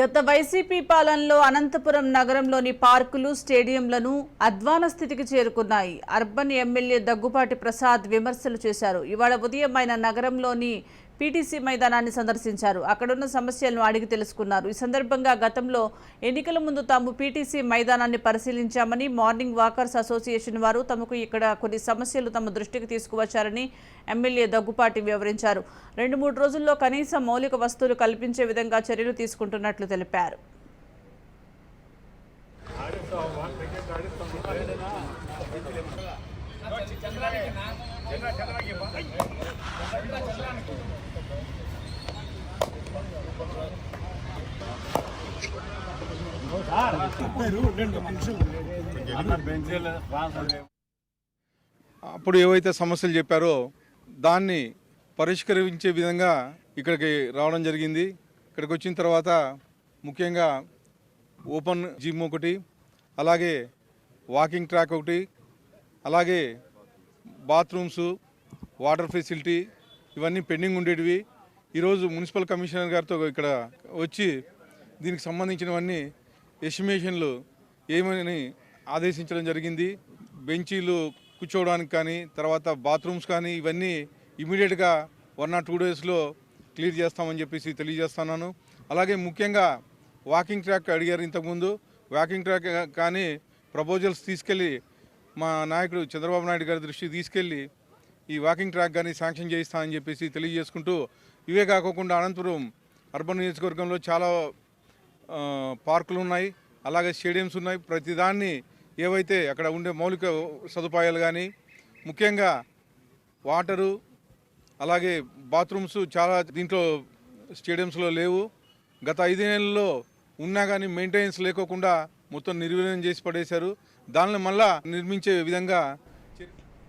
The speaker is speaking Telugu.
గత వైసీపీ పాలనలో అనంతపురం నగరంలోని పార్కులు స్టేడియంలను అధ్వాన స్థితికి చేరుకున్నాయి. అర్బన్ ఎమ్మెల్యే దగ్గుపాటి ప్రసాద్ విమర్శలు చేశారు. ఇవాళ ఉదయం ఆయన నగరంలోని పీటీసీ మైదానాన్ని సందర్శించారు. అక్కడున్న సమస్యలను అడిగి తెలుసుకున్నారు. ఈ సందర్భంగా గతంలో ఎన్నికల ముందు తాము పీటీసీ మైదానాన్ని పరిశీలించామని మార్నింగ్ వాకర్స్ అసోసియేషన్ వారు తమకు ఇక్కడ కొన్ని సమస్యలు తమ దృష్టికి తీసుకువచ్చారని ఎమ్మెల్యే దగ్గుపాటి వివరించారు. రెండు మూడు రోజుల్లో కనీస మౌలిక వస్తువులు కల్పించే విధంగా చర్యలు తీసుకుంటున్నట్లు తెలిపారు. అప్పుడు ఏవైతే సమస్యలు చెప్పారో దాన్ని పరిష్కరించే విధంగా ఇక్కడికి రావడం జరిగింది. ఇక్కడికి వచ్చిన తర్వాత ముఖ్యంగా ఓపెన్ జిమ్ ఒకటి అలాగే వాకింగ్ ట్రాక్ ఒకటి అలాగే బాత్రూమ్స్ వాటర్ ఫెసిలిటీ ఇవన్నీ పెండింగ్ ఉండేటివి. ఈరోజు మున్సిపల్ కమిషనర్ గారితో ఇక్కడ వచ్చి దీనికి సంబంధించినవన్నీ ఎస్టిమేషన్లు ఏమని ఆదేశించడం జరిగింది. బెంచీలు కూర్చోవడానికి కానీ తర్వాత బాత్రూమ్స్ కానీ ఇవన్నీ ఇమీడియట్గా వన్ ఆర్ టూ డేస్లో క్లియర్ చేస్తామని చెప్పేసి తెలియజేస్తున్నాను. అలాగే ముఖ్యంగా వాకింగ్ ట్రాక్ అడిగారు ఇంతకుముందు. వాకింగ్ ట్రాక్ కానీ ప్రపోజల్స్ తీసుకెళ్ళి మా నాయకుడు చంద్రబాబు నాయుడు గారి దృష్టికి తీసుకెళ్ళి ఈ వాకింగ్ ట్రాక్ కానీ శాంక్షన్ చేయిస్తామని చెప్పేసి తెలియజేసుకుంటూ ఇవే కాకుండా అనంతపురం అర్బన్ నియోజకవర్గంలో చాలా పార్కులు ఉన్నాయి అలాగే స్టేడియంస్ ఉన్నాయి. ప్రతిదాన్ని ఏవైతే అక్కడ ఉండే మౌలిక సదుపాయాలు కానీ ముఖ్యంగా వాటరు అలాగే బాత్రూమ్స్ చాలా దీంట్లో స్టేడియంస్లో లేవు. గత ఐదేళ్ళలో ఉన్నా కానీ మెయింటెనెన్స్ లేకోకుండా మొత్తం నిర్వీర్యం చేసి పడేశారు. దానిని మళ్ళా నిర్మించే విధంగా